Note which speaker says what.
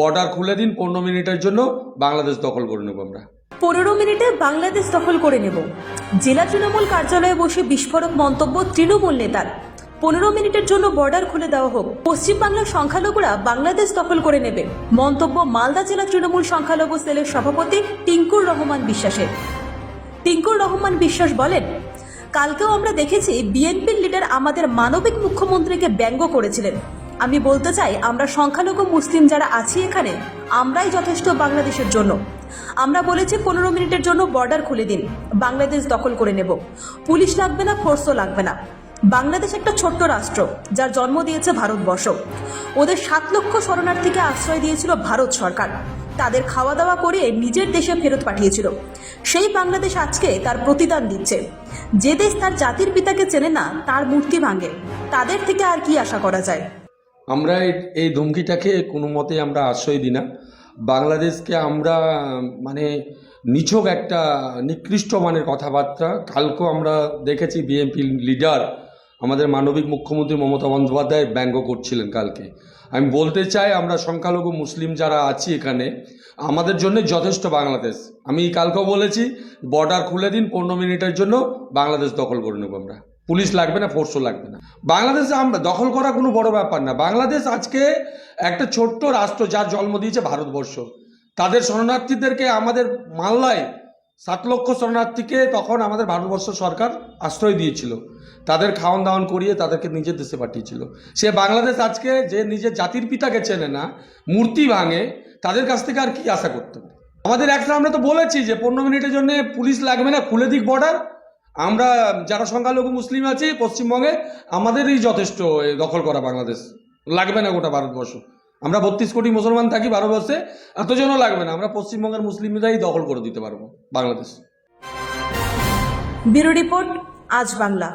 Speaker 1: Border খুলে দিন, পনেরো মিনিটের জন্য বাংলাদেশ দখল করে নেব আমরা।
Speaker 2: পনেরো মিনিটে বাংলাদেশ দখল করে নেব। জেলা তৃণমূল কার্যালয়ে বসে বিস্ফোরক মন্তব্য তৃণমূল নেতার। পনেরো মিনিটের জন্য বর্ডার খুলে দেওয়া হোক। পশ্চিমবাংলার সংখ্যালঘুরা বাংলাদেশ দখল করে নেবে। মন্তব্য মালদা জেলা তৃণমূল সংখ্যালঘু সেলের সভাপতি টিঙ্কুর রহমান বিশ্বাসের। টিঙ্কুর রহমান বিশ্বাস বলেন, কালকেও আমরা দেখেছি বিএনপির লিডার আমাদের মানবিক মুখ্যমন্ত্রীকে ব্যঙ্গ করেছিলেন। আমি বলতে চাই, আমরা সংখ্যালঘু মুসলিম যারা আছি এখানে, আমরাই যথেষ্ট বাংলাদেশের জন্য। আমরা বলেছি, পনেরো মিনিটের জন্য বর্ডার খুলে দিন, বাংলাদেশ দখল করে নেব। পুলিশ লাগবে না, ফোর্সও লাগবে না। বাংলাদেশ একটা ছোট্ট রাষ্ট্র, যার জন্ম দিয়েছে ভারতবর্ষ। ওদের সাত লক্ষ শরণার্থীকে আশ্রয় দিয়েছিল ভারত সরকার। তাদের খাওয়া দাওয়া করে নিজের দেশে ফেরত পাঠিয়েছিল। সেই বাংলাদেশ আজকে তার প্রতিদান দিচ্ছে। যে দেশ তার জাতির পিতাকে চেনে না, তার মূর্তি ভাঙে। তাদের থেকে আর কি আশা করা যায়?
Speaker 1: আমরা এই- ধমকিটাকে কোনো মতে আমরা আশ্রয় দিই না। বাংলাদেশকে আমরা মানে নিছক একটা নিকৃষ্ট মানের কথাবার্তা। কালকেও আমরা দেখেছি বিএনপি লিডার, আমাদের মানবিক মুখ্যমন্ত্রী মমতা বন্দ্যোপাধ্যায় ব্যঙ্গ করছিলেন কালকে। আমি বলতে চাই, আমরা সংখ্যালঘু মুসলিম যারা আছি এখানে, আমাদের জন্য যথেষ্ট বাংলাদেশ। আমি কালকেও বলেছি, বর্ডার খুলে দিন, পনেরো মিনিটের জন্য বাংলাদেশ দখল করে নেব আমরা। পুলিশ লাগবে না ফোর্সও লাগবে না। বাংলাদেশে আমরা দখল করা কোনো বড় ব্যাপার না। বাংলাদেশ আজকে একটা ছোট্ট রাষ্ট্র যার জন্ম দিয়েছে ভারতবর্ষ। তাদের শরণার্থীদেরকে আমাদের মাল্লায় সাত লক্ষ শরণার্থীকে তখন আমাদের ভারতবর্ষ সরকার আশ্রয় দিয়েছিল। তাদের খাওয়ান দাওয়ান করিয়ে তাদেরকে নিজের দেশে পাঠিয়েছিল। সে বাংলাদেশ আজকে যে নিজের জাতির পিতাকে চেনে না, মূর্তি ভাঙে, তাদের কাছ থেকে আর কি আশা করতে আমাদের একটা আমরা তো বলেছি যে পনেরো মিনিটের জন্য পুলিশ লাগবে না, খুলে দিক বর্ডার আমরা যারা সংখ্যালঘু মুসলিম আছি পশ্চিমবঙ্গে, আমাদেরই যথেষ্ট দখল করা বাংলাদেশ। লাগবে না গোটা ভারতবর্ষ। আমরা বত্রিশ কোটি মুসলমান থাকি ভারতবর্ষে, এতজনও লাগবে না। আমরা পশ্চিমবঙ্গের মুসলিমরাই দখল করে দিতে পারব বাংলাদেশ।
Speaker 2: ব্যুরো রিপোর্ট, আজ বাংলা।